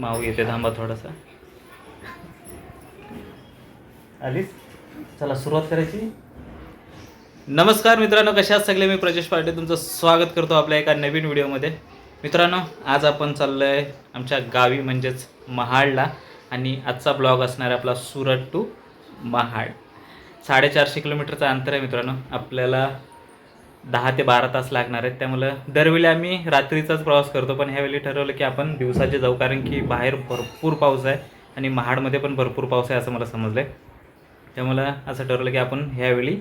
माऊ येते थांबा थोडासा. आलीस? चला सुरुवात करायची. नमस्कार मित्रांनो कशा सगळे? मी प्रजेश पार्टे तुमचं स्वागत करतो आपल्या एका नवीन व्हिडिओमध्ये. मित्रांनो आज आपण चाललो आहे आमच्या गावी म्हणजेच महाडला आणि आजचा ब्लॉग असणार आहे आपला सुरत टू महाड. साडेचारशे किलोमीटरचं अंतर आहे मित्रांनो. आपल्याला दहा ते बारा तास लागणार आहेत. त्यामुळं दरवेळी आम्ही रात्रीचाच प्रवास करतो. पण ह्यावेळी ठरवलं की आपण दिवसाचे जाऊ. कारण की बाहेर भरपूर पाऊस आहे आणि महाडमध्ये पण भरपूर पाऊस आहे असं मला समजलं आहे त्यामुळं असं ठरवलं की आपण ह्यावेळी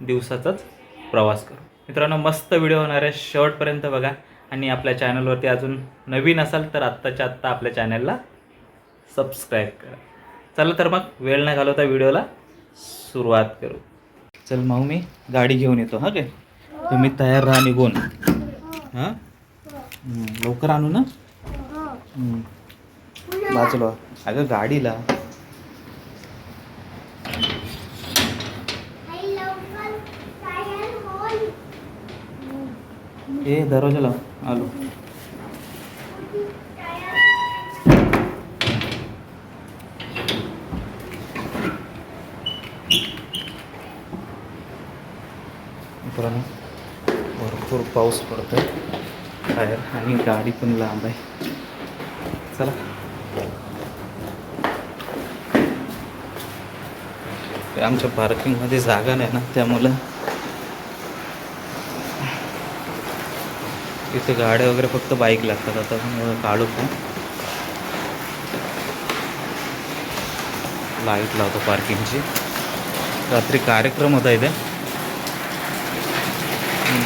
दिवसाचाच प्रवास करू. मित्रांनो मस्त व्हिडिओ होणार आहे. शेवटपर्यंत बघा. आणि आपल्या चॅनलवरती अजून नवीन असाल तर आत्ताच्या आत्ता आपल्या चॅनलला सबस्क्राईब करा. चला तर मग वेळ न घालवता व्हिडिओला सुरुवात करू. चल मग मी गाडी घेऊन येतो. हां काय? तुम्ही तयार राहा निघून. हां? लवकर आणू ना? वाचलो अगं गाडीला. ए दरवाजा लाव आलो. पाऊस पाऊस आहे बाहेर आणि गाडी पण लांब आहे. चला. आमच्या पार्किंगमध्ये जागा नाही ना त्यामुळं इथे गाड्या वगैरे फक्त बाईक लागतात. आता पण काढू पण. लाइट लावतो पार्किंगची रात्री कार्यक्रम होता इथे.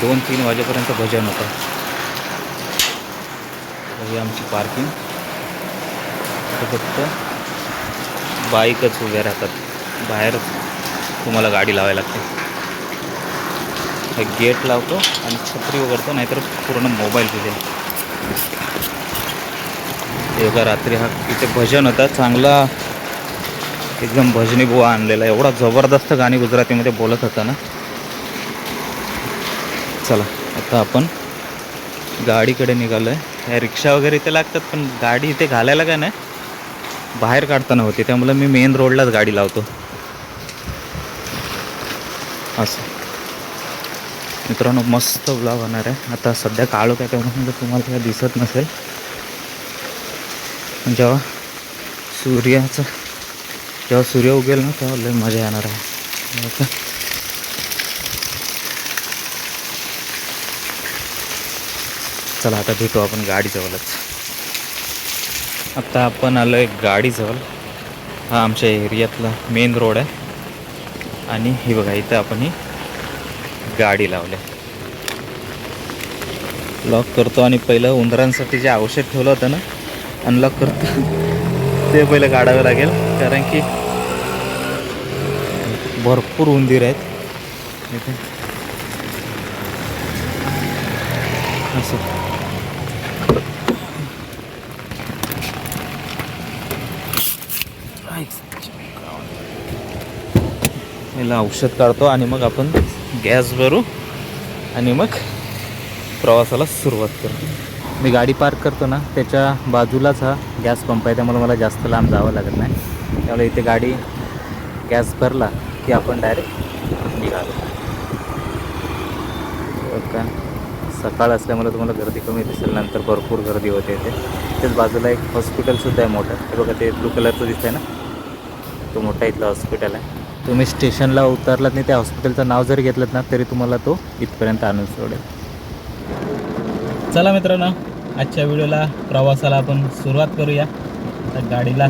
दोन तीन वाजेपर्यंत भजन होतं. ही आमची पार्किंग फक्त बाईकच उभ्या राहतात. बाहेर तुम्हाला गाडी लावायला लागते. गेट लावतो आणि छत्री उघडतो नाहीतर पूर्ण मोबाईल तिथे. एका रात्री हा तिथे भजन होता. चांगला एकदम भजनी बुवा आणलेला. एवढा जबरदस्त गाणी गुजरातीमध्ये बोलत होता ना. चला आता आपण गाडीकडे निघालो आहे ह्या रिक्षा वगैरे इथे लागतात पण गाडी इथे घालायला काय नाही. बाहेर काढताना होती त्यामुळे मी मेन रोडलाच गाडी लावतो. असं. मित्रांनो मस्त ब्लॉग होणार आहे. आता सध्या काळो काय त्यामुळे म्हणजे तुम्हाला काय दिसत नसेल. पण जेव्हा सूर्याचं जेव्हा सूर्य उगेल ना तेव्हा लय मजा येणार आहे हो का? चला आता भेटू आपण गाडीजवळच. आता आपण आलो आहे गाडीजवळ. हा आमच्या एरियातला मेन रोड आहे. आणि ही बघा इथं आपण ही गाडी लावली. लॉक करतो आणि पहिलं उंदरांसाठी जे औषध ठेवलं होतं ना अनलॉक करतो. ते पहिलं काढावं लागेल. कारण की भरपूर उंदीर आहेत. इथे. असं. पहिलं औषध काढतो आणि मग आपण गॅस भरू आणि मग प्रवासाला सुरुवात करू. मी गाडी पार्क करतो ना त्याच्या बाजूलाच हा गॅस पंप आहे त्यामुळे मला जास्त लांब जावं लागत नाही. त्यामुळे इथे गाडी गॅस भरला की आपण डायरेक्ट निघालो. का सकाळ असल्यामुळे तुम्हाला गर्दी कमी दिसेल नंतर भरपूर गर्दी होते इथे. त्याच बाजूला एक हॉस्पिटलसुद्धा आहे मोठं. हे बघा ते ब्लू कलरचं दिसतं आहे ना? तो मोठा इथला हॉस्पिटल आहे. तुम्ही स्टेशनला उतरलात नाही त्या हॉस्पिटलचं नाव जरी घेतलं ना तरी तुम्हाला तो इथपर्यंत आणून सोडेल. चला मित्रांनो आजच्या व्हिडिओला प्रवासाला आपण सुरुवात करूया. तर गाडीला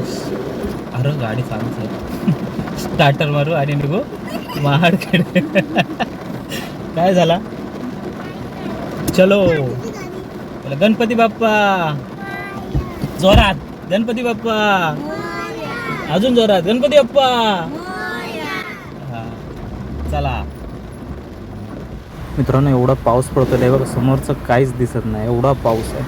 अरे गाडी चालू आहे स्टार्टर मारू आणि निघू महाडकडे. काय झाला? चलो. गणपती बाप्पा. जोरात गणपती बाप्पा. अजून जोरात गणपती बाप्पा. चला. मित्रांनो एवढा पाऊस पडतो आहे बघा समोरचं काहीच दिसत नाही. एवढा पाऊस आहे.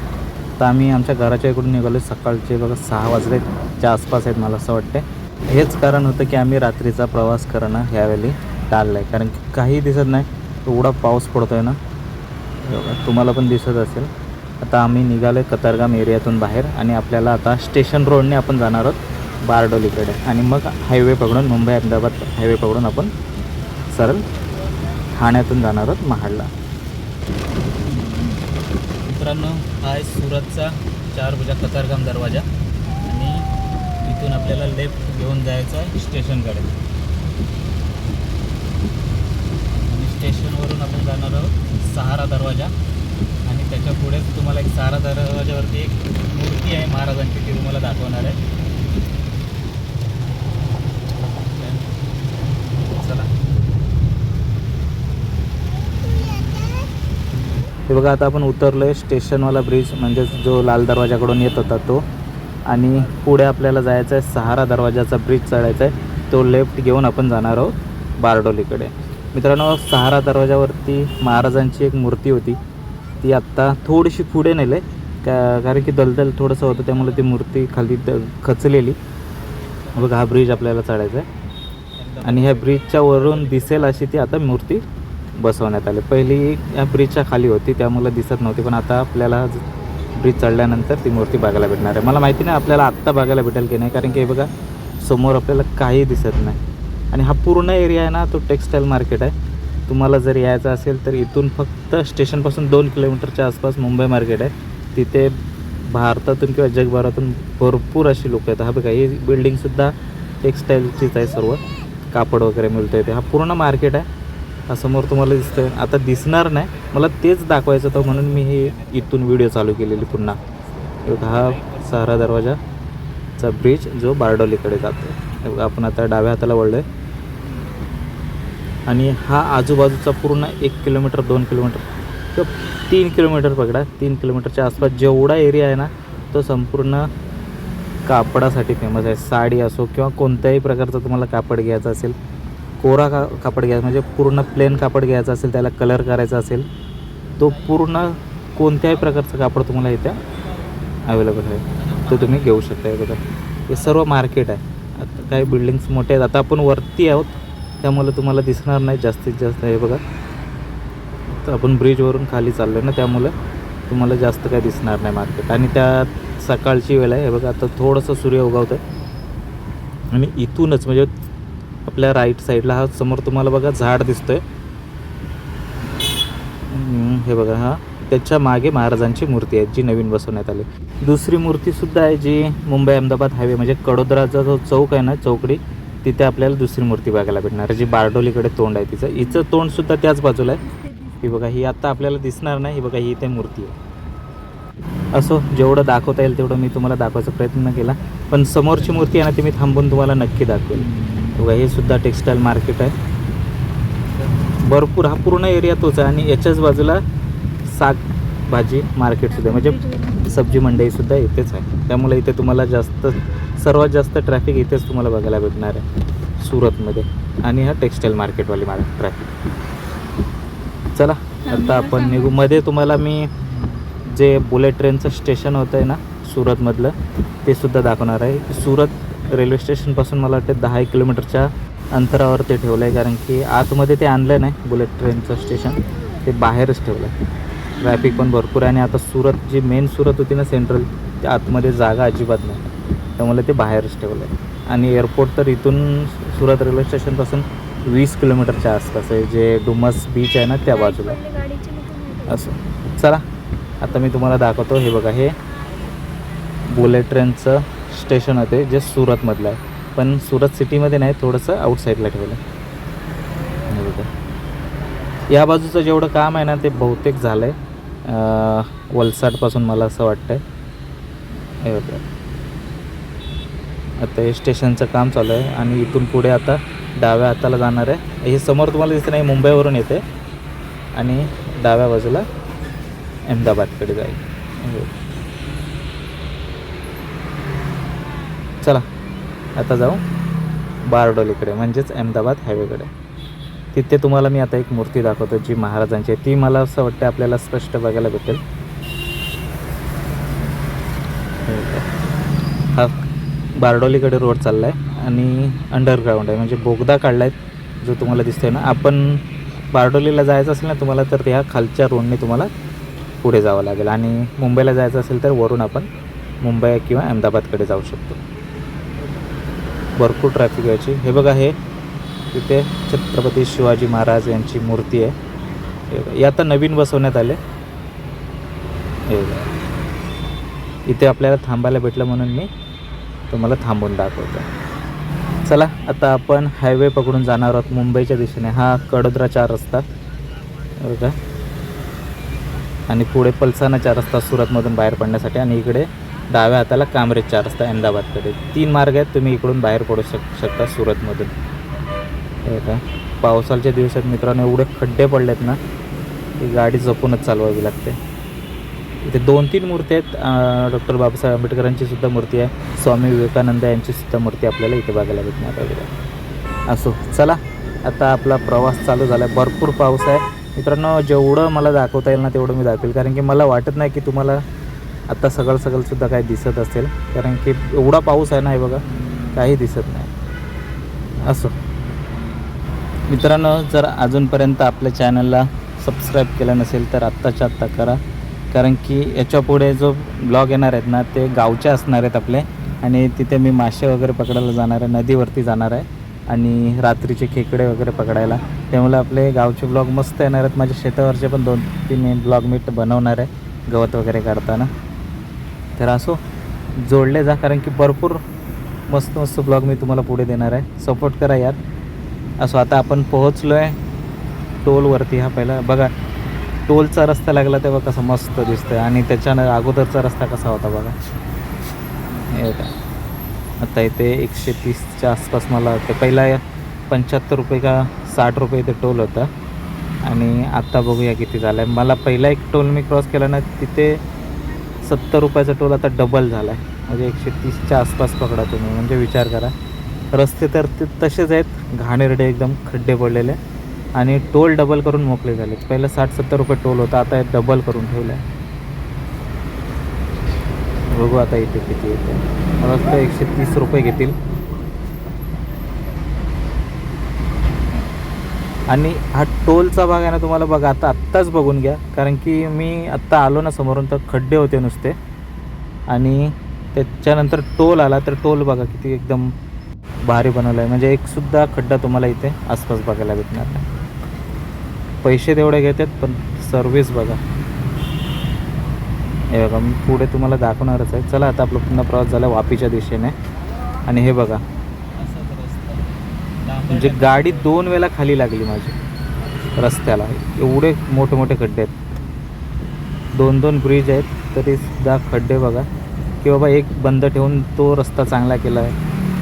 तर आम्ही आमच्या घराच्या इकडून निघालो सकाळचे. बघा सहा वाजलेच्या आसपास आहेत मला असं वाटते हेच कारण होतं की आम्ही रात्रीचा प्रवास करणं ह्यावेळी टाळलं आहे कारण की काही दिसत नाही. एवढा पाऊस पडतो आहे ना तुम्हाला पण दिसत असेल. आता आम्ही निघालो आहे कतारगाम एरियातून बाहेर आणि आपल्याला आता स्टेशन रोडने आपण जाणार आहोत बारडोलीकडे. आणि मग हायवे पकडून मुंबई अहमदाबाद हायवे पकडून आपण सरळ ठाण्यातून जाणार आहोत महाडला. मित्रांनो हा आहे सुरतचा चार भुजा कतारगाम दरवाजा. आणि इथून आपल्याला लेफ्ट घेऊन जायचं आहे स्टेशनकडे. आणि स्टेशनवरून आपण जाणार आहोत सहारा दरवाजा. आणि त्याच्या पुढेच तुम्हाला एक सहारा दरवाजावरती एक मूर्ती आहे महाराजांची ती तुम्हाला दाखवणार आहे चला हे बघा आता आपण उतरलो आहे स्टेशनवाला ब्रिज. म्हणजेच जो लाल दरवाजाकडून येत होता तो. आणि पुढे आपल्याला जायचं आहे सहारा दरवाजाचा ब्रिज चढायचा आहे तो लेफ्ट घेऊन आपण जाणार आहोत बारडोलीकडे. मित्रांनो सहारा दरवाजावरती महाराजांची एक मूर्ती होती. ती आत्ता थोडीशी पुढे नेले का कारण की दलदल थोडंसं होतं त्यामुळे ती मूर्ती खाली द खचलेली. बघा हा ब्रिज आपल्याला चढायचा आहे आणि ह्या ब्रिजच्या वरून दिसेल अशी ती आता मूर्ती बसवण्यात आले. पहिली या ब्रिजच्या खाली होती त्यामुळे दिसत नव्हती पण आता आपल्याला ब्रिज चढल्यानंतर ती मूर्ती बघायला भेटणार आहे. मला माहिती नाही आपल्याला आत्ता बघायला भेटेल की नाही कारण की हे बघा समोर आपल्याला काही दिसत नाही. आणि हा पूर्ण एरिया आहे ना तो टेक्स्टाईल मार्केट आहे. तुम्हाला जर यायचं असेल तर इथून फक्त स्टेशनपासून दोन किलोमीटरच्या आसपास मुंबई मार्केट आहे. तिथे भारतातून किंवा जगभरातून भरपूर अशी लोक आहेत हा बघा ही बिल्डिंगसुद्धा टेक्स्टाईलचीच आहे सर्व. कापड वगैरे मिळतं इथे. हा पूर्ण मार्केट आहे. हा समोर तुम्हाला दिसतंय. आता दिसणार नाही. मला तेच दाखवायचं होतं म्हणून मी हे इथून व्हिडिओ चालू केलेली पुन्हा. हा सहारा दरवाजाचा ब्रिज जो बारडोलीकडे जातो. आपण आता डाव्या हाताला वळलो आहे आणि हा आजूबाजूचा पूर्ण एक किलोमीटर दोन किलोमीटर किंवा तीन किलोमीटर पकडा. तीन किलोमीटरच्या आसपास जेवढा एरिया आहे ना तो संपूर्ण कापडासाठी फेमस आहे. साडी असो किंवा कोणत्याही प्रकारचा तुम्हाला कापड घ्यायचा असेल कोरा का कापड घ्यायचं म्हणजे पूर्ण प्लेन कापड घ्यायचा असेल त्याला कलर करायचा असेल तो पूर्ण कोणत्याही प्रकारचं कापड तुम्हाला इथे अवेलेबल आहे. तो तुम्ही घेऊ शकता. हे बघा हे सर्व मार्केट आहे. आता काही बिल्डिंग्स मोठे आहेत. आता आपण वरती आहोत त्यामुळे तुम्हाला दिसणार नाही जास्तीत जास्त. हे बघा तर आपण ब्रिजवरून खाली चाललो आहे ना त्यामुळे तुम्हाला जास्त काय दिसणार नाही मार्केट आणि त्यात सकाळची वेळ आहे. हे बघा आता थोडंसं सूर्य उगवतं आहे आणि इथूनच म्हणजे आपल्या राईट साईडला हा समोर तुम्हाला बघा झाड दिसतोय. हे बघा हा. त्याच्यामागे महाराजांची मूर्ती आहे जी नवीन बसवण्यात आली. दुसरी मूर्तीसुद्धा आहे जी मुंबई अहमदाबाद हायवे म्हणजे कडोदराचा जो चौक आहे ना चौकडी तिथे आपल्याला दुसरी मूर्ती बघायला भेटणार. आहे जी बारडोलीकडे तोंड आहे तिचं. हिचं तोंडसुद्धा त्याच बाजूला आहे. ही बघा ही आता आपल्याला दिसणार नाही. ही बघा ही इथे मूर्ती आहे. असो जेवढं दाखवता येईल तेवढं मी तुम्हाला दाखवायचा प्रयत्न केला. पण समोरची मूर्ती आहे ना ती मी थांबून तुम्हाला नक्की दाखवेल. बघा हे सुद्धा टेक्स्टाईल मार्केट आहे. भरपूर हा पूर्ण एरिया तोच आहे आणि याच्याच बाजूला साग भाजी मार्केटसुद्धा म्हणजे सब्जी मंडईसुद्धा इथेच आहे. त्यामुळे इथे तुम्हाला जास्त सर्वात जास्त ट्रॅफिक इथेच तुम्हाला बघायला भेटणार आहे सुरतमध्ये. आणि हा टेक्स्टाईल मार्केटवाली मार्क ट्रॅफिक चला आता आपण निघू. मध्ये तुम्हाला मी जे बुलेट ट्रेनचं स्टेशन होतं आहे ना सुरतमधलं ते सुद्धा दाखवणार आहे. सुरत रेल्वे स्टेशनपासून मला वाटतं दहा एक किलोमीटरच्या अंतरावर ते ठेवलं आहे कारण की आतमध्ये ते आणलं नाही बुलेट ट्रेनचं स्टेशन. ते बाहेरच ठेवलं आहे. ट्रॅफिक पण भरपूर आहे आणि आता सुरत जी मेन सुरत होती ना सेंट्रल त्या आतमध्ये जागा अजिबात नाही. त्यामुळे ते बाहेरच ठेवलं आहे. आणि एअरपोर्ट तर इथून सुरत रेल्वे स्टेशनपासून वीस किलोमीटरच्या आसपास आहे जे डुमस बीच आहे ना त्या बाजूला. असं. चला आता मी तुम्हाला दाखवतो हे बघा हे बुलेट ट्रेनचं स्टेशन होते जे सुरतमधलं आहे. पण सुरत सिटीमध्ये नाही थोडंसं आउटसाईडला ठेवलं. आहे या बाजूचं जेवढं काम आहे ना ते बहुतेक झालं आहे वलसाडपासून मला असं वाटतं आहे हे बघा. आता हे स्टेशनचं काम चालू आहे आणि इथून पुढे आता डाव्या हाताला जाणार आहे. हे समोर तुम्हाला दिसतं नाही मुंबईवरून येते. आणि डाव्या बाजूला अहमदाबादकडे जाईल हे बघा. चला आता जाऊ बारडोलीकडे म्हणजेच अहमदाबाद हायवेकडे तिथे तुम्हाला मी आता एक मूर्ती दाखवतो जी महाराजांची आहे. ती मला असं वाटतं आपल्याला स्पष्ट बघायला भेटेल. हा बारडोलीकडे रोड चालला आहे आणि अंडरग्राऊंड आहे. म्हणजे बोगदा काढला आहे जो तुम्हाला दिसतोय ना. आपण बारडोलीला जायचं असेल ना तुम्हाला तर त्या खालच्या रोडने तुम्हाला पुढे जावं लागेल. आणि मुंबईला जायचं असेल तर वरून आपण मुंबई किंवा अहमदाबादकडे जाऊ शकतो. भरपूर ट्रॅफिक व्हायची हे बघा हे तिथे छत्रपती शिवाजी महाराज यांची मूर्ती आहे. हे आता नवीन बसवण्यात आले. हे इथे आपल्याला थांबायला भेटलं म्हणून मी तुम्हाला थांबून दाखवतो. चला आता आपण हायवे पकडून जाणार आहोत मुंबईच्या दिशेने. हा कडोद्राचा रस्ता. बघा. आणि पुढे पलसानाचा रस्ता सुरतमधून बाहेर पडण्यासाठी आणि इकडे डाव्या हाताला कामरेजचा रस्ता अहमदाबादकडे. तीन मार्ग आहेत तुम्ही इकडून बाहेर पडू शक शकता सुरतमधून. हे का पावसाळ्याच्या दिवसात मित्रांनो एवढे खड्डे पडलेत ना की गाडी जपूनच चालवावी लागते. इथे दोन तीन मूर्ती आहेत. डॉक्टर बाबासाहेब आंबेडकरांची सुद्धा मूर्ती आहे. स्वामी विवेकानंद यांची सुद्धा मूर्ती आपल्याला इथे बघायला भेटणार वगैरे असो चला आता आपला प्रवास चालू झाला आहे भरपूर पाऊस आहे. मित्रांनो जेवढं मला दाखवता येईल ना तेवढं मी दाखवेल. कारण की मला वाटत नाही की तुम्हाला आत्ता सगळं सगळंसुद्धा काही दिसत असेल. कारण की एवढा पाऊस आहे ना हे बघा काही दिसत नाही. असो. मित्रांनो जर अजूनपर्यंत आपल्या चॅनलला सबस्क्राईब केलं नसेल तर आत्ताच्या आत्ता करा. कारण की याच्यापुढे जो ब्लॉग येणार आहेत ना ते गावचे असणार आहेत आपले. आणि तिथे मी मासे वगैरे पकडायला जाणार आहे नदीवरती जाणार आहे. आणि रात्रीचे खेकडे वगैरे पकडायला. त्यामुळे आपले गावचे ब्लॉग मस्त येणार आहेत. माझ्या शेतावरचे पण दोन तीन ब्लॉग मी बनवणार आहे गवत वगैरे काढताना. तर असो जोडले जा कारण की भरपूर मस्त मस्त ब्लॉग मी तुम्हाला पुढे देणार आहे. सपोर्ट करा यार. असो आता आपण पोहोचलो आहे टोलवरती हा पहिला. बघा टोलचा रस्ता लागला तेव्हा कसा मस्त दिसतोय. आणि त्याच्यानं अगोदरचा रस्ता कसा होता बघा. हे का आता इथे एकशे तीसच्या आसपास मला ते पहिला पंच्याहत्तर रुपये का साठ रुपये इथे टोल होता. आणि आत्ता बघूया किती झालं आहे मला पहिला एक टोल मी क्रॉस केला ना तिथे सत्तर रुपयाचा टोल आता डबल झाला आहे म्हणजे एकशे तीसच्या आसपास पकडा तुम्ही. म्हणजे विचार करा. रस्ते तर ते तसेच आहेत. घाणेरडे एकदम खड्डे पडलेले. आणि टोल डबल करून मोकळे झाले. पहिलं साठ सत्तर रुपये टोल होता. आता डबल करून ठेवला. आहे बघू आता इथे किती येते. मला वाटतं एकशे तीस रुपये घेतील. आणि हा टोलचा भाग आहे ना तुम्हाला बघा आता आत्ताच बघून घ्या. कारण की मी आत्ता आलो ना समोरून तर खड्डे होते नुसते. आणि त्याच्यानंतर टोल आला तर टोल बघा किती एकदम भारी बनवलं आहे म्हणजे एकसुद्धा खड्डा तुम्हाला इथे आसपास बघायला भेटणार नाही. पैसे तेवढे घेतात पण सर्विस बघा. हे बघा मी पुढे तुम्हाला दाखवणारच आहे. चला आता आपला पुन्हा प्रवास झाला वापीच्या दिशेने. आणि हे बघा म्हणजे गाडी दोन वेळा खाली लागली माझी रस्त्याला. एवढे मोठे मोठे खड्डे आहेत. दोन दोन ब्रिज आहेत तरी सुद्धा खड्डे बघा. की बाबा एक बंद ठेवून तो रस्ता चांगला केला आहे.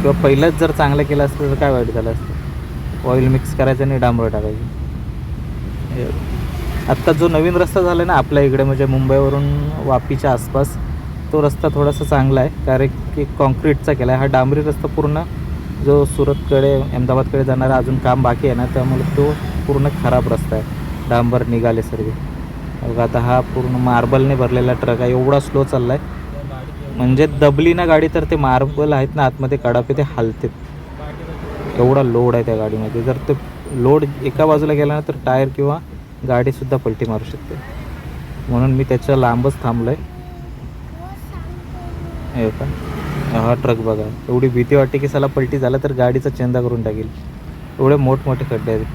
किंवा पहिलंच जर चांगला केला असतं तर काय वाईट झालं असतं? ऑइल मिक्स करायचं आणि डांबर टाकायची. आत्ता जो नवीन रस्ता झाला आहे ना आपल्या इकडे म्हणजे मुंबईवरून वापीच्या आसपास तो रस्ता थोडासा चांगला आहे. कारण की कॉन्क्रीटचा केला आहे. हा डांबरी रस्ता पूर्ण जो सुरतकडे अहमदाबादकडे जाणारा अजून काम बाकी आहे ना त्यामुळे तो पूर्ण खराब रस्ता आहे. डांबर निघाले सर्व. बघा आता हा पूर्ण मार्बलने भरलेला ट्रक आहे. एवढा स्लो चालला आहे म्हणजे दबली ना गाडी तर ते मार्बल आहेत ना आतमध्ये कडापे ते हलते एवढा लोड आहे त्या गाडीमध्ये. जर ते लोड एका बाजूला गेला ना तर टायर किंवा गाडीसुद्धा पलटी मारू शकते. म्हणून मी त्याच्या लांबच थांबलो आहे हे का हा ट्रक बघा. एवढी भीती वाटते की साला पलटी झाला तर गाडीचा चेंदा करून टाकेल. एवढे मोठमोठे खड्डे आहेत.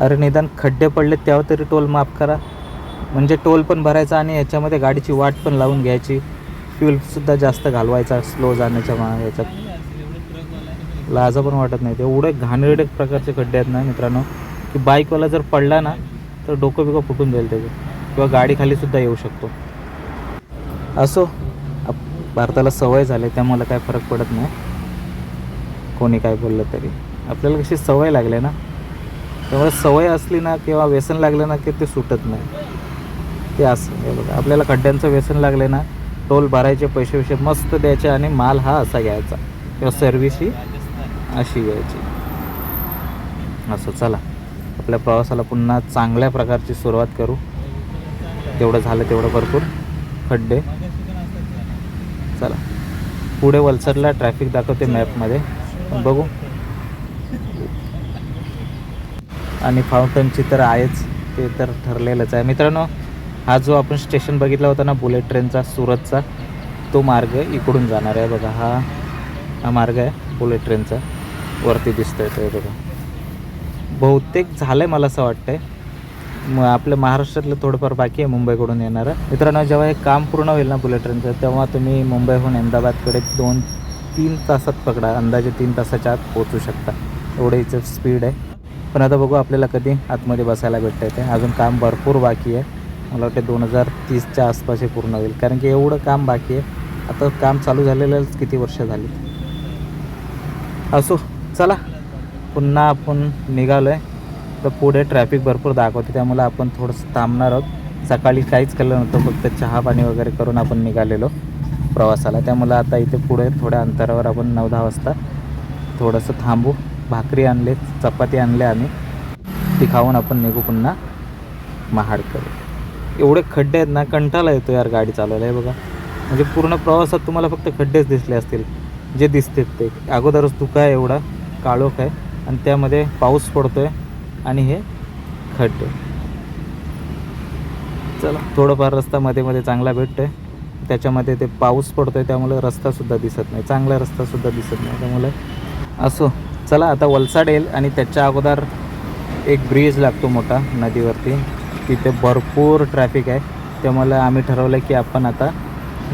अरे निदान खड्डे पडले तेव्हा तरी टोल माफ करा. म्हणजे टोल पण भरायचा आणि याच्यामध्ये गाडीची वाट पण लावून घ्यायची. फ्यूलसुद्धा जास्त घालवायचा स्लो जाण्याच्या मा याच्यात. लाजा पण वाटत नाही. एवढे घाणेरडे प्रकारचे खड्डे आहेत ना मित्रांनो की बाईकवाला जर पडला ना तर डोकं बिकं फुटून जाईल त्याचं. किंवा गाडी खालीसुद्धा येऊ शकतो. असो. भारताला सवय झाली त्यामुळे काय फरक पडत नाही. कोणी काय बोललं तरी. आपल्याला कशी सवय लागली ना. त्यामुळे सवय असली ना किंवा व्यसन लागलं ना की ते सुटत नाही. ते असं हे बघा. आपल्याला खड्ड्यांचं व्यसन लागले ना टोल भरायचे पैसे विषय मस्त द्यायचे आणि माल हा असा घ्यायचा. किंवा सर्व्हिस ही अशी घ्यायची. असं चला. आपल्या प्रवासाला पुन्हा चांगल्या प्रकारची सुरुवात करू. तेवढं झालं तेवढं भरपूर. खड्डे. पुढे वलसरला ट्रॅफिक दाखवते मॅपमध्ये बघू. आणि फाउंटनची तर आहेच ते तर ठरलेलंच आहे. मित्रांनो हा जो आपण स्टेशन बघितला होता ना बुलेट ट्रेनचा सुरतचा तो मार्ग इकडून जाणार आहे. बघा हा हा मार्ग आहे बुलेट ट्रेनचा वरती दिसतोय तो बघा. बहुतेक झालं आहे मला असं वाटतंय. मग आपल्या महाराष्ट्रातलं थोडंफार बाकी आहे मुंबईकडून येणारं. मित्रांनो जेव्हा हे काम पूर्ण होईल ना बुलेट ट्रेनचं तेव्हा तुम्ही मुंबईहून अहमदाबादकडे दोन तीन तासात पकडा. अंदाजे तीन तासाच्या आत पोहोचू शकता. एवढं हिचं स्पीड आहे. पण आता बघू आपल्याला कधी आतमध्ये बसायला भेटतं ते. अजून काम भरपूर बाकी आहे. मला वाटतं दोन हजार तीसच्या आसपास हे पूर्ण होईल. कारण की एवढं काम बाकी आहे. आता काम चालू झालेलंच किती वर्ष झाली? असो चला. पुन्हा आपण निघालो आहे तर पुढे ट्रॅफिक भरपूर दाखवते. त्यामुळे आपण थोडंसं थांबणार आहोत. सकाळी काहीच केलं नव्हतं. फक्त चहा पाणी वगैरे करून आपण निघालेलो प्रवासाला. त्यामुळे आता इथे पुढे थोड्या अंतरावर आपण नऊ दहा वाजता थोडंसं थांबू. भाकरी आणले चपाती आणले आम्ही. ती खाऊन आपण निघू पुन्हा महाडकडे. एवढे खड्डे आहेत ना कंटाळा येतो यार गाडी चालवायला. हे बघा. म्हणजे पूर्ण प्रवासात तुम्हाला फक्त खड्डेच दिसले असतील. जे दिसतात ते. अगोदरच तुका आहे एवढा काळोख आहे. आणि त्यामध्ये पाऊस पडतो आहे आणि हे खड्डे चला थोडंफार रस्ता मध्ये मध्ये चांगला भेटतोय. त्याच्यामध्ये ते पाऊस पडतोय त्यामुळे रस्तासुद्धा दिसत नाही. चांगला रस्तासुद्धा दिसत नाही. त्यामुळे असो. चला आता वलसाड येईल आणि त्याच्या अगोदर एक ब्रिज लागतो मोठा नदीवरती. तिथे भरपूर ट्रॅफिक आहे. त्यामुळे आम्ही ठरवलं की आपण आता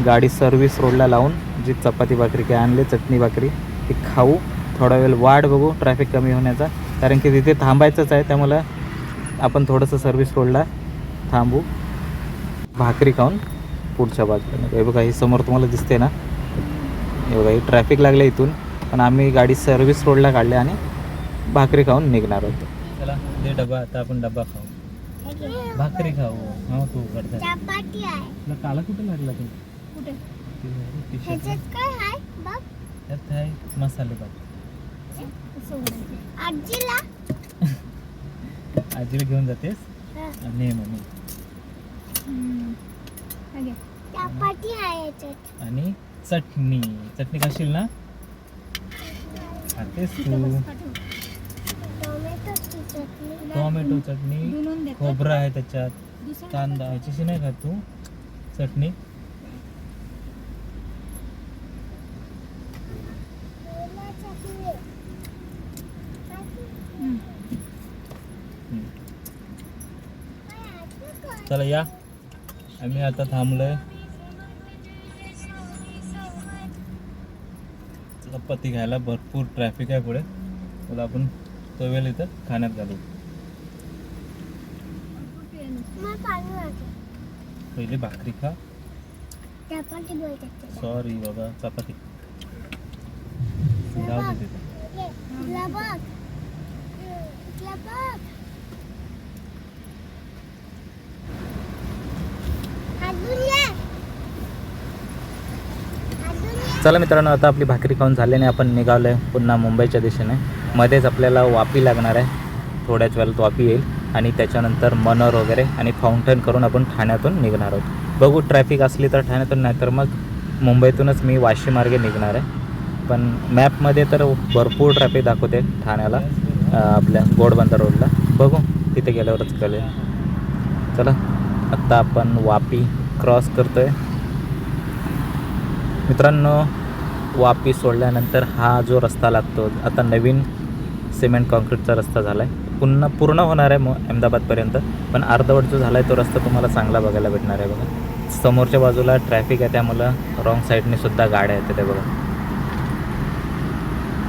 गाडी सर्व्हिस रोडला लावून जी चपाती भाकरी काय आणली चटणी भाकरी ती खाऊ. थोडा वेळ वाट बघू ट्रॅफिक कमी होण्याचा. कारण की तिथे थांबायचंच आहे त्यामुळं आपण थोडंसं सर्व्हिस रोडला थांबू. भाकरी खाऊन पुढच्या बाजूला हे बघा ही समोर तुम्हाला दिसते ना? हे बघा ही ट्रॅफिक लागलं इथून पण आम्ही गाडी सर्व्हिस रोडला काढली आणि भाकरी खाऊन निघणार होतो चला दे डबा आता आपण डबा खाऊ. भाकरी खाऊ. हा तू करता. काला कुठे लागला तू? मसाले भात. आजीला? आजीला घेऊन जातेस? हा. आणि मम्मी. चपाती आहे आणि चटणी. चटणी खाशील ना? खातेस तू. टोमॅटो चटणी खोबरं आहे त्याच्यात कांदा ह्याच्याशी नाही खात तू. चटणी ओला चटणी. हम्म. काय आहे का? चला या. आम्ही आता थांबलोय. चपाती घ्यायला भरपूर ट्रॅफिक आहे पुढे. तर आपण तो वेळ इथं खाण्यात घालू. पहिली भाकरी खा. सॉरी बाबा चपाती. जाऊ दे तिथे ये, इथला बघ. इथला बघ. अजून ये. अजून ये. चला मित्रांनो आता आपली भाकरी खाऊन झाल्याने आपण निघालो आहे पुन्हा मुंबईच्या दिशेने. मध्येच आपल्याला वापी लागणार आहे. थोड्याच वेळात वापी येईल आणि त्याच्यानंतर मनोर वगैरे आणि फाउंटन करून आपण ठाण्यातून निघणार आहोत. बघू ट्रॅफिक असली तर ठाण्यातून नाही तर मग मुंबईतूनच मी वाशी मार्गे निघणार आहे. पण मॅपमध्ये तर भरपूर ट्रॅफिक दाखवते ठाण्याला आपल्या गोडबंदर रोडला. बघू तिथे गेल्यावरच कळेल. चला आत्ता आपण वापी क्रॉस करतो आहे मित्रांनो वापी सोडल्यानंतर हा जो रस्ता लागतो आता नवीन सिमेंट कॉन्क्रीटचा रस्ता झाला आहे पुन्हा पूर्ण होणार आहे मग अहमदाबादपर्यंत पण अर्धवट जो झाला आहे तो रस्ता तुम्हाला चांगला बघायला भेटणार आहे बघा. समोरच्या बाजूला ट्रॅफिक आहे त्यामुळं रॉंग साईडने सुद्धा गाड्या आहेत ते बघा.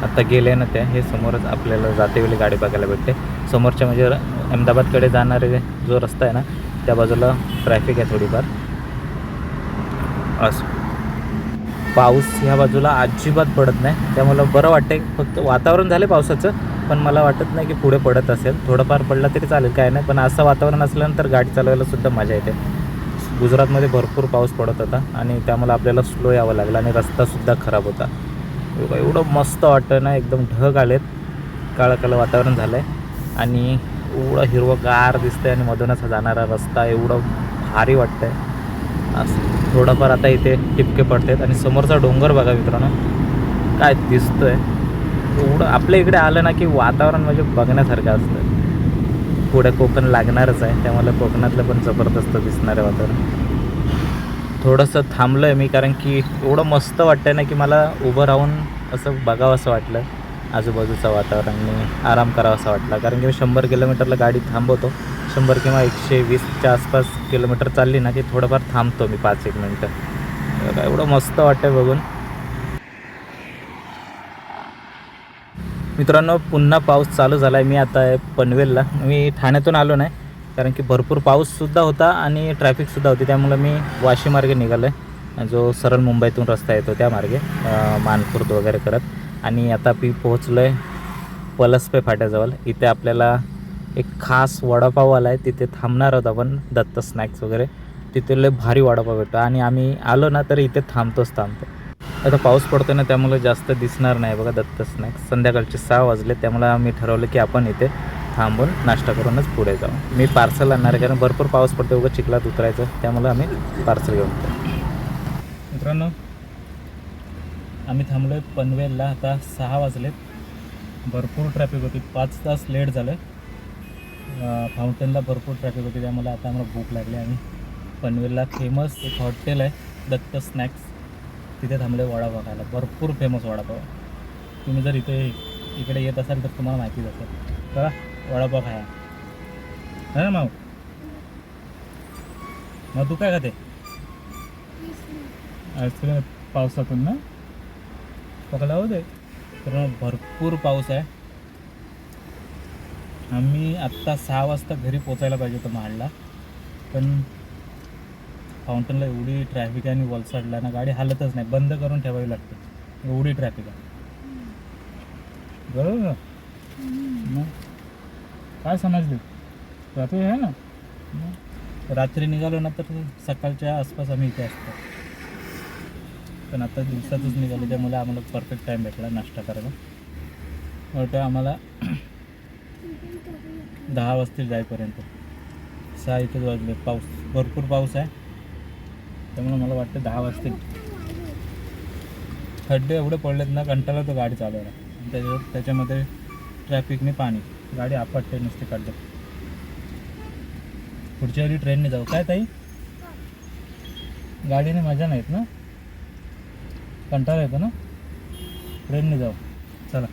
आता गेले ना त्या हे समोरच आपल्याला जातेवेळी गाडी बघायला भेटते. समोरच्या म्हणजे र- अहमदाबादकडे जाणारे जो रस्ता आहे ना त्या बाजूला ट्रॅफिक आहे थोडीफार. असं. पाऊस ह्या बाजूला अजिबात पडत नाही. त्यामुळं बरं वाटतंय फक्त वातावरण झालं पावसाचं पण मला वाटत नाही की पुढे पडत असेल. थोडंफार पडला तरी चालेल काय नाही. पण असं वातावरण असल्यानंतर गाडी चालवायला सुद्धा मजा येते. गुजरातमध्ये भरपूर पाऊस पडत होता आणि त्यामुळे आपल्याला स्लो यावं लागलं आणि रस्तासुद्धा खराब होता. एवढं मस्त वाटतं ना एकदम ढग आलेत. काळं काळं वातावरण झालं आहे आणि एवढं हिरवंगार आहे आणि मधूनच जाणारा रस्ता एवढं भारी वाटतं आहे असं थोडंफार आता इथे टिपके पडतात आणि समोरचा डोंगर बघा मित्रांनो काय दिसतोय. एवढं आपल्या इकडे आलं ना की वातावरण म्हणजे बघण्यासारखं असतं. पुढे कोकण लागणारच आहे त्यामुळे कोकणातलं पण जबरदस्त दिसणारं वातावरण. थोडंसं थांबलो आहे मी कारण की एवढं मस्त वाटतं ना की मला उभं राहून असं बघावं असं वाटलं. आजूबाजूचं वातावरण मी आराम करावा असं वाटला कारण की मी शंभर किलोमीटरला गाडी थांबवतो. शंभर किंवा एकशे वीसच्या आसपास किलोमीटर चालली ना की थोडंफार थांबतो मी पाच एक मिनटं. एवढं मस्त वाटतं बघून. मित्रांनो पुन्हा पाऊस चालू झाला आहे मी आता आहे पनवेलला. मी ठाण्यातून आलो नाही कारण की भरपूर पाऊससुद्धा होता आणि ट्रॅफिकसुद्धा होती. त्यामुळं मी वाशी मार्गे निघालो आहे जो सरळ मुंबईतून रस्ता येतो त्या मार्गे मानखुर्द वगैरे करत. आणि आता मी पोहोचलो आहे पलसपे फाट्याजवळ. इथे आपल्याला एक खास वडापाववाला आहे तिथे थांबणार आहोत आपण दत्त स्नॅक्स वगैरे. तिथे लय भारी वडापाव भेटतो. आणि आम्ही आलो ना तर इथे थांबतोच थांबतो. आता पाऊस पडतो ना त्यामुळे जास्त दिसणार नाही बघा दत्त स्नॅक्स संध्याकाळचे सहा वाजले त्यामुळे आम्ही ठरवलं की आपण इथे थांबून नाश्ता करूनच पुढे जाऊ. मी पार्सल आणणार आहे कारण भरपूर पाऊस पडतो बघा चिखलात उतरायचं. त्यामुळे आम्ही पार्सल घेऊन येतो. मित्रांनो आम्ही थांबलो आहे पनवेलला. आता सहा वाजलेत. भरपूर ट्रॅफिक होती. पाच तास लेट झालं. फाउंटनला भरपूर ट्रॅफिक होती त्यामुळे आता आम्हाला भूक लागली आणि पनवेलला फेमस एक हॉटेल आहे दत्त स्नॅक्स तिथे थांबले वडापाव खायला भरपूर फेमस वडापाव तुम्ही जर इथे इकडे येत असाल तर तुम्हाला माहितीच असेल. चला वडापाव खाया है ना माऊ? मग तू काय खाते? आईस्क्रीम पावसातून ना? पकडा होते तर भरपूर पाऊस आहे. आम्ही आत्ता सहा वाजता घरी पोचायला पाहिजे होतं महाडला. पण फाउंटनला एवढी ट्रॅफिक आहे आणि वलसाडला ना गाडी हालतच नाही. बंद करून ठेवावी लागते. एवढी ट्रॅफिक आहे. बरोबर? ना काय समजले? रात्री आहे ना? रात्री निघालो ना तर सकाळच्या आसपास आम्ही इथे असतो. पण आता दिवसातच निघालो त्यामुळे आम्हाला परफेक्ट टाईम भेटला नाश्ता करायला. वाटतं आम्हाला दहा वाजतील जाईपर्यंत. सहा इथंच वाजले. पाऊस भरपूर पाऊस आहे. त्यामुळे मला वाटतं दहा वाजतील. खड्डे एवढे पडलेत ना कंटाळा तो गाडी चालवायला. त्याच्या त्याच्यामध्ये ट्रॅफिकने पाणी. गाडी आपटते नुसते खड्डे. पुढच्या वेळी ट्रेनने जाऊ. काय ताई? गाडीने मजा नाहीत ना? कंटाळा येतो ना? ट्रेनने जाऊ. चला.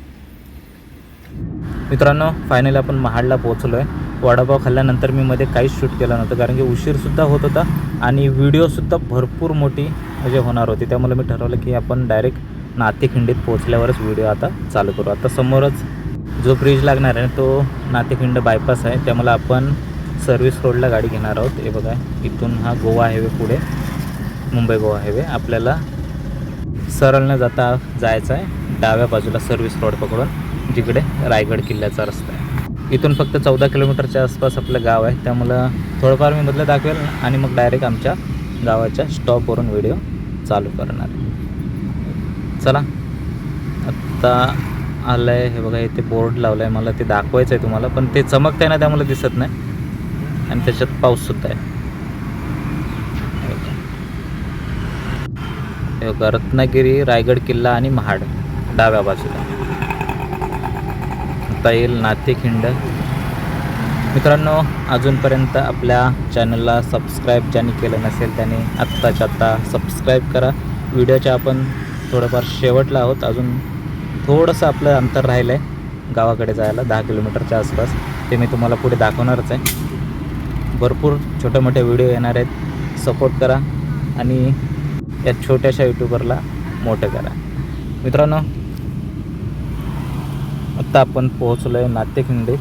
मित्रांनो फायनली आपण महाडला पोहोचलो आहे वडापाव खाल्ल्यानंतर मी मध्ये काहीच शूट केलं नव्हतं कारण की उशीरसुद्धा होत होता आणि व्हिडिओसुद्धा भरपूर मोठी म्हणजे होणार होती. त्यामुळे मी ठरवलं की आपण डायरेक्ट नातेखिंडीत पोहोचल्यावरच व्हिडिओ आता चालू करू. आता समोरच जो ब्रिज लागणार आहे तो नातेखिंड बायपास आहे. त्यामुळे आपण सर्व्हिस रोडला गाडी घेणार आहोत. हे बघा इथून हा गोवा हायवे पुढे मुंबई गोवा हायवे आपल्याला सरळने जाता जायचं आहे. डाव्या बाजूला सर्व्हिस रोड पकडून. जिकडे रायगड किल्ल्याचा रस्ता आहे. इथून फक्त चौदा किलोमीटरच्या आसपास आपलं गाव आहे. त्यामुळं थोडंफार मी मधलं दाखवेल आणि मग डायरेक्ट आमच्या गावाच्या स्टॉपवरून व्हिडिओ चालू करणार चला आत्ता आलं आहे हे बघा इथे बोर्ड लावलं आहे मला ते दाखवायचं आहे तुम्हाला पण ते चमकतं आहे ना त्यामुळे दिसत नाही. आणि त्याच्यात पाऊससुद्धा आहे. रत्नागिरी रायगड किल्ला आणि महाड डाव्या बाजूला. आता येईल नातेखिंड मित्रांनो अजूनपर्यंत आपल्या चॅनलला सबस्क्राईब ज्यांनी केलं नसेल त्याने आत्ताच्या आत्ता सबस्क्राईब करा. व्हिडिओच्या आपण थोडंफार शेवटला आहोत. अजून थोडंसं आपलं अंतर राहिलं आहे गावाकडे जायला दहा किलोमीटरच्या आसपास. ते मी तुम्हाला पुढे दाखवणारच आहे. भरपूर छोटे मोठे व्हिडिओ येणार आहेत. सपोर्ट करा आणि या छोट्याशा यूट्यूबरला मोठं करा. मित्रांनो आत्ता आपण पोहोचलो आहे नाट्यखिंडीत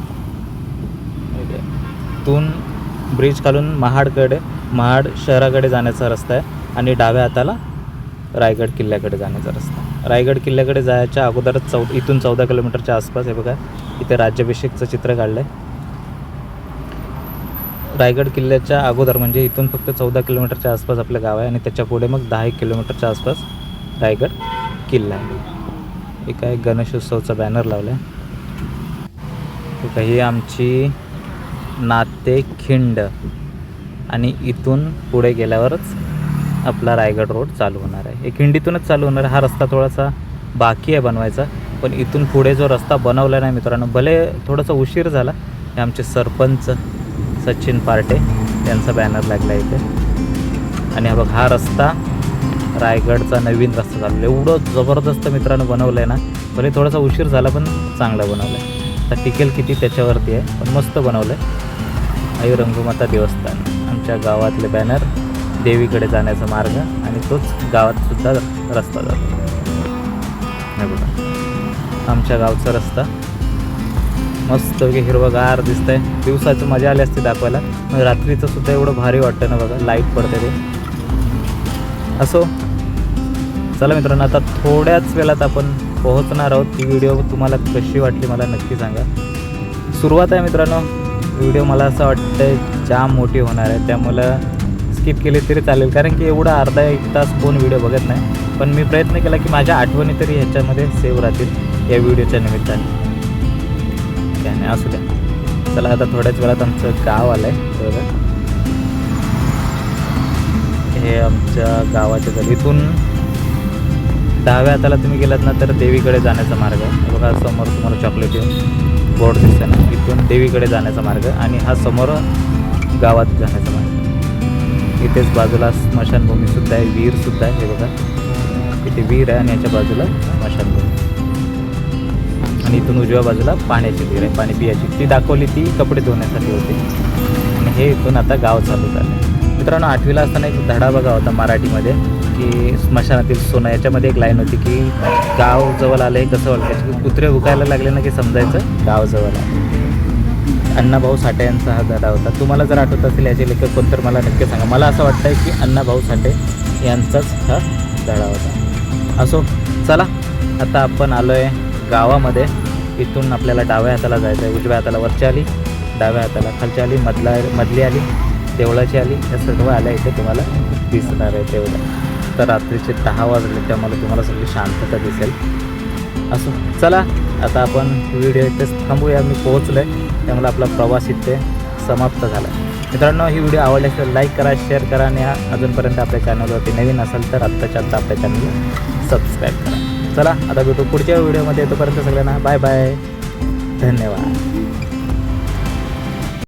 तून ब्रिज खालून महाडकडे महाड शहराकडे जाण्याचा रस्ता आहे आणि डाव्या हाताला रायगड किल्ल्याकडे जाण्याचा रस्ता रायगड किल्ल्याकडे जायच्या अगोदरच चौ इथून चौदा किलोमीटरच्या आसपास हे बघा इथे राज्याभिषेकचं चित्र काढलं आहे रायगड किल्ल्याच्या अगोदर म्हणजे इथून फक्त चौदा किलोमीटरच्या आसपास आपलं गाव आहे आणि त्याच्या पुढे मग दहा एक किलोमीटरच्या आसपास रायगड किल्ला आहे. एक काय गणेशोत्सवचा बॅनर लावला आहे ही आमची नाते खिंड. आणि इथून पुढे गेल्यावरच आपला रायगड रोड चालू होणार आहे. हे खिंडीतूनच चालू होणार आहे. हा रस्ता थोडासा बाकी आहे बनवायचा. पण इथून पुढे जो रस्ता बनवला नाही मित्रांनो भले थोडासा उशीर झाला हे आमचे सरपंच सचिन पार्टे यांचा बॅनर लागला इथे. आणि हा बघ हा रस्ता रायगडचा नवीन रस्ता चालू एवढं जबरदस्त मित्रांनो बनवलं आहे ना भले थोडासा उशीर झाला पण चांगला बनवलं आहे आता टिकेल किती त्याच्यावरती आहे. पण मस्त बनवलं आहे आई रंगमाता देवस्थान आमच्या गावातले बॅनर देवीकडे जाण्याचा मार्ग आणि तोच गावात सुद्धा रस्ता जातो. बघा. आमच्या गावचा रस्ता. मस्त हिरवगार दिसतंय. दिवसाचं मजा आली असते दाखवायला. मग रात्रीचं सुद्धा एवढं भारी वाटतं ना बघा. लाइट पडते ते. असो. चला मित्रांनो आता थोड्याच वेळात आपण पोहोचणार आहोत. ती व्हिडिओ तुम्हाला कशी वाटली मला नक्की सांगा. सुरुवात आहे मित्रांनो. व्हिडिओ मला असं वाटतं जाम मोठी होणार आहे. त्यामुळं स्किप केली तरी चालेल. कारण की एवढा अर्धा एक तास कोण व्हिडिओ बघत नाही. पण मी प्रयत्न केला की माझ्या आठवणी तरी ह्याच्यामध्ये सेव्ह राहतील या व्हिडिओच्या निमित्ताने. त्याने नाही असू द्या. चला आता थोड्याच वेळात आमचं गाव आलं आहे बरोबर? हे आमच्या गावाच्या इथून डाव्या हाताला तुम्ही गेलात ना तर देवीकडे जाण्याचा मार्ग. बघा समोर तुम्हाला येऊन बोर्ड दिसतं ना. इथून देवीकडे जाण्याचा मार्ग आणि हा समोर गावात जाण्याचा मार्ग. इथेच बाजूला स्मशानभूमीसुद्धा आहे विहीरसुद्धा आहे हे बघा. इथे विहीर आहे आणि याच्या बाजूला स्मशानभूमी. आणि इथून उजव्या बाजूला पाण्याची विहीर आहे पाणी पियाची. ती दाखवली ती कपडे धुण्यासाठी होती. आणि हे इथून आता गाव चालू झालं मित्रांनो आठवीला असताना एक धडा बघा होता मराठीमध्ये. की स्मशानातील सोनं याच्यामध्ये एक लाईन होती की गाव जवळ आलं हे कसं ओळखायचं? की कुत्रे भुकायला लागले ना की समजायचं? गाव जवळ आलं अण्णाभाऊ साठे यांचा हा धडा होता. तुम्हाला जर आठवत असेल याचे लेखक कोण तर मला नक्की सांगा. मला असं वाटतं की अण्णाभाऊ साठे यांचाच हा धडा होता. असो चला. आता आपण आलो आहे गावामध्ये. इथून आपल्याला डाव्या हाताला जायचं आहे उजव्या हाताला वरच्या आली डाव्या हाताला खालच्या आली मधला मधली आली देवळाची आली. या सर्व आल्या इथे तुम्हाला दिसणार आहे तेवढं आता रात्रीचे दहा वाजले त्यामुळे तुम्हाला सगळी शांतता दिसेल. असं चला आता आपण व्हिडिओ इथेच थांबूया. मी पोहोचलो आहे त्यामुळे आपला प्रवास इथे समाप्त झाला. मित्रांनो ही व्हिडिओ आवडली असेल लाईक करा शेअर करा आणि अजूनपर्यंत आपल्या चॅनलवरती नवीन असेल तर आत्ताच्या आत्ता आपल्या चॅनलला सबस्क्राईब करा. चला आता भेटू पुढच्या व्हिडिओमध्ये. येतोपर्यंत सगळ्यांना बाय बाय. धन्यवाद.